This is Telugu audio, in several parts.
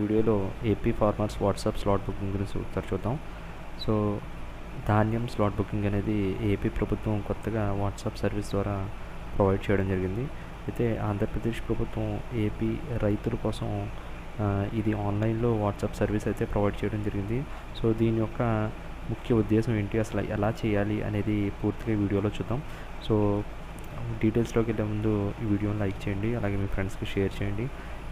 వీడియోలో AP farmers WhatsApp slot booking గురించి ఒకసారి చూద్దాం. సో ధాన్యం స్లాట్ బుకింగ్ అనేది ఏపీ ప్రభుత్వం కొత్తగా వాట్సాప్ సర్వీస్ ద్వారా ప్రొవైడ్ చేయడం జరిగింది. అయితే ఆంధ్రప్రదేశ్ ప్రభుత్వం ఏపీ రైతుల కోసం ఇది ఆన్లైన్లో వాట్సాప్ సర్వీస్ అయితే ప్రొవైడ్ చేయడం జరిగింది. సో దీని యొక్క ముఖ్య ఉద్దేశం ఏంటి అసలు ఎలా చేయాలి అనేది పూర్తిగా వీడియోలో చూద్దాం. సో డీటెయిల్స్లోకి వెళ్ళే ముందు ఈ వీడియోని లైక్ చేయండి అలాగే మీ ఫ్రెండ్స్కి షేర్ చేయండి.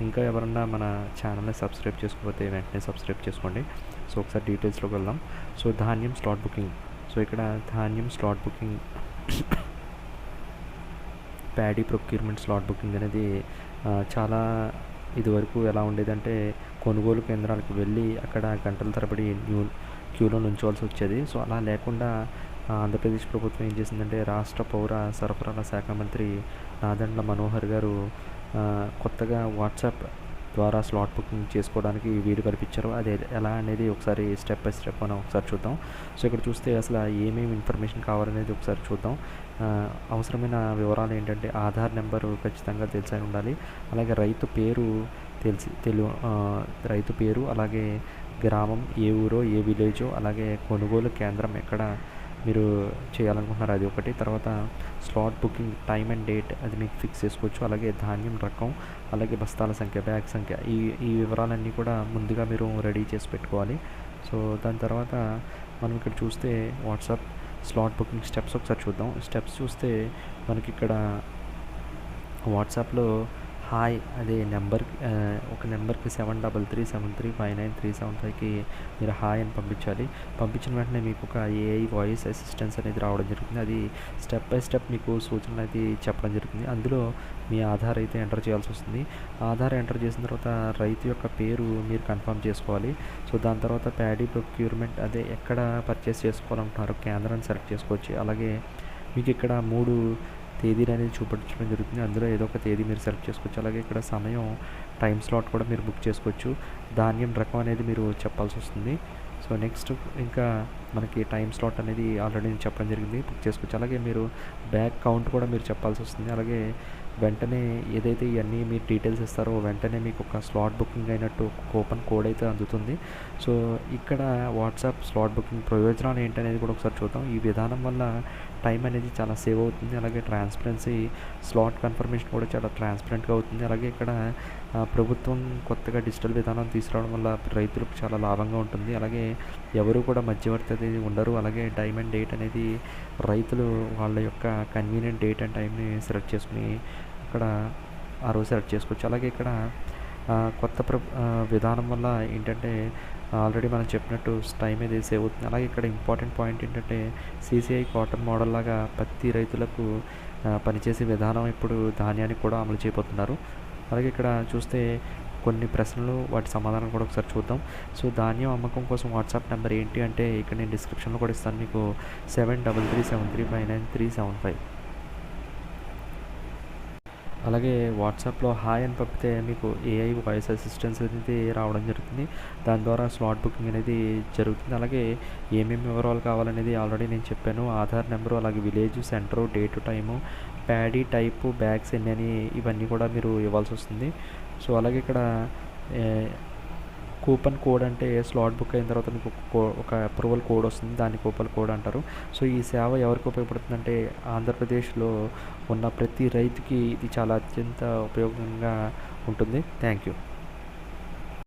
ఇంకా ఎవరన్నా మన ఛానల్ని సబ్స్క్రైబ్ చేసుకోకపోతే వెంటనే సబ్స్క్రైబ్ చేసుకోండి. సో ఒకసారి డీటెయిల్స్లోకి వెళ్దాం. సో ధాన్యం స్లాట్ బుకింగ్. సో ఇక్కడ ధాన్యం slot booking paddy procurement slot booking అనేది చాలా ఇదివరకు ఎలా ఉండేదంటే కొనుగోలు కేంద్రాలకు వెళ్ళి అక్కడ గంటల తరబడి న్యూ క్యూలో నుంచోవాల్సి వచ్చేది. సో అలా లేకుండా ఆంధ్రప్రదేశ్ ప్రభుత్వం ఏం చేసిందంటే రాష్ట్ర పౌర సరఫరాల శాఖ మంత్రి నాదండ్ల మనోహర్ గారు కొత్తగా వాట్సాప్ ద్వారా స్లాట్ బుకింగ్ చేసుకోవడానికి వీలు కల్పించారు. అది ఎలా అనేది ఒకసారి స్టెప్ బై స్టెప్ మనం ఒకసారి చూద్దాం. సో ఇక్కడ చూస్తే అసలు ఏమేమి ఇన్ఫర్మేషన్ కావాలనేది ఒకసారి చూద్దాం. అవసరమైన వివరాలు ఏంటంటే ఆధార్ నెంబరు ఖచ్చితంగా తెలిసి ఉండాలి. అలాగే రైతు పేరు తెలిసి తెలు రైతు పేరు అలాగే గ్రామం ఏ ఊరో ఏ విలేజో అలాగే కొనుగోలు కేంద్రం ఎక్కడ మీరు చేయాలనుకుంటున్నారు అది ఒకటి. తర్వాత slot booking time and date అది మీకు ఫిక్స్ చేసుకోవచ్చు. అలాగే ధాన్యం రకం అలాగే బస్తాల సంఖ్య బ్యాగ్ సంఖ్య ఈ ఈ వివరాలన్నీ కూడా ముందుగా మీరు రెడీ చేసి పెట్టుకోవాలి. సో దాని తర్వాత మనం ఇక్కడ చూస్తే వాట్సాప్ స్లాట్ బుకింగ్ స్టెప్స్ ఒకసారి చూద్దాం. స్టెప్స్ చూస్తే మనకి ఇక్కడ వాట్సాప్లో హాయ్. అదే నెంబర్ ఒక నెంబర్కి seven double three seven three five nine three seven ఫైవ్కి మీరు హాయ్ అని పంపించాలి. పంపించిన వెంటనే మీకు ఒక ఏఐ వాయిస్ అసిస్టెన్స్ అనేది రావడం జరుగుతుంది. అది స్టెప్ బై స్టెప్ మీకు సూచనలు అయితే చెప్పడం జరుగుతుంది. అందులో మీ ఆధార్ అయితే ఎంటర్ చేయాల్సి వస్తుంది. ఆధార్ ఎంటర్ చేసిన తర్వాత రైతు యొక్క పేరు మీరు కన్ఫర్మ్ చేసుకోవాలి. సో దాని తర్వాత ప్యాడీ ప్రొక్యూర్మెంట్ అదే ఎక్కడ పర్చేస్ చేసుకోవాలనుకుంటున్నారో కేంద్రాన్ని సెలెక్ట్ చేసుకోవచ్చు. అలాగే మీకు ఇక్కడ మూడు తేదీలు అనేది చూపించడం జరుగుతుంది. అందులో ఏదో ఒక తేదీ మీరు సెలెక్ట్ చేసుకోవచ్చు. అలాగే ఇక్కడ సమయం టైం స్లాట్ కూడా మీరు బుక్ చేసుకోవచ్చు. ధాన్యం రకం అనేది మీరు చెప్పాల్సి వస్తుంది. సో నెక్స్ట్ ఇంకా మనకి టైం స్లాట్ అనేది ఆల్రెడీ నేను చెప్పడం జరిగింది. బుక్ చేసుకోవచ్చు. అలాగే మీరు బ్యాక్ కౌంట్ కూడా మీరు చెప్పాల్సి వస్తుంది. అలాగే వెంటనే ఏదైతే ఇవన్నీ మీరు డీటెయిల్స్ ఇస్తారో వెంటనే మీకు ఒక స్లాట్ బుకింగ్ అయినట్టు కూపన్ కోడ్ అయితే అందుతుంది. సో ఇక్కడ వాట్సాప్ స్లాట్ బుకింగ్ ప్రయోజనాలు ఏంటనేది కూడా ఒకసారి చూద్దాం. ఈ విధానం వల్ల టైం అనేది చాలా సేవ్ అవుతుంది. అలాగే ట్రాన్స్పరెన్సీ స్లాట్ కన్ఫర్మేషన్ కూడా చాలా ట్రాన్స్పరెంట్గా అవుతుంది. అలాగే ఇక్కడ ప్రభుత్వం కొత్తగా డిజిటల్ విధానం తీసుకురావడం వల్ల రైతులకు చాలా లాభంగా ఉంటుంది. అలాగే ఎవరు కూడా మధ్యవర్తి అనేది ఉండరు. అలాగే టైం అండ్ డేట్ అనేది రైతులు వాళ్ళ యొక్క కన్వీనియంట్ డేట్ అండ్ టైంని సెలెక్ట్ చేసుకుని అక్కడ ఆ రోజు సెలెక్ట్ చేసుకోవచ్చు. అలాగే ఇక్కడ కొత్త ప్ర విధానం వల్ల ఏంటంటే ఆల్రెడీ మనం చెప్పినట్టు టైం అనేది సేవ్ అవుతుంది. అలాగే ఇక్కడ ఇంపార్టెంట్ పాయింట్ ఏంటంటే సీసీఐ కాటన్ మోడల్ లాగా పత్తి రైతులకు పనిచేసే విధానం ఇప్పుడు ధాన్యానికి కూడా అమలు చేయబోతున్నారు. అలాగే ఇక్కడ చూస్తే కొన్ని ప్రశ్నలు వాటి సమాధానం కూడా ఒకసారి చూద్దాం. సో ధాన్యం అమ్మకం కోసం వాట్సాప్ నెంబర్ ఏంటి అంటే ఇక్కడ నేను డిస్క్రిప్షన్లో కూడా ఇస్తాను మీకు. Seven double three seven three five nine three seven five. అలాగే వాట్సాప్లో హాయ్ అని పంపితే మీకు ఏఐ వాయిస్ అసిస్టెన్స్ అనేది రావడం జరుగుతుంది. దాని ద్వారా స్లాట్ బుకింగ్ అనేది జరుగుతుంది. అలాగే ఏమేమి వివరాలు కావాలనేది ఆల్రెడీ నేను చెప్పాను. ఆధార్ నెంబరు అలాగే village centre date time paddy type bags ఎన్ని అని ఇవన్నీ కూడా మీరు ఇవ్వాల్సి వస్తుంది. సో అలాగే ఇక్కడ కూపన్ కోడ్ అంటే స్లాట్ బుక్ అయిన తర్వాత మీకు ఒక కో- ఒక అప్రూవల్ కోడ్ వస్తుంది దాన్ని కూపన్ కోడ్ అంటారు. సో ఈ సేవ ఎవరికి ఉపయోగపడుతుందంటే ఆంధ్రప్రదేశ్లో ఉన్న ప్రతి రైతుకి ఇది చాలా అత్యంత ఉపయోగంగా ఉంటుంది. Thank you.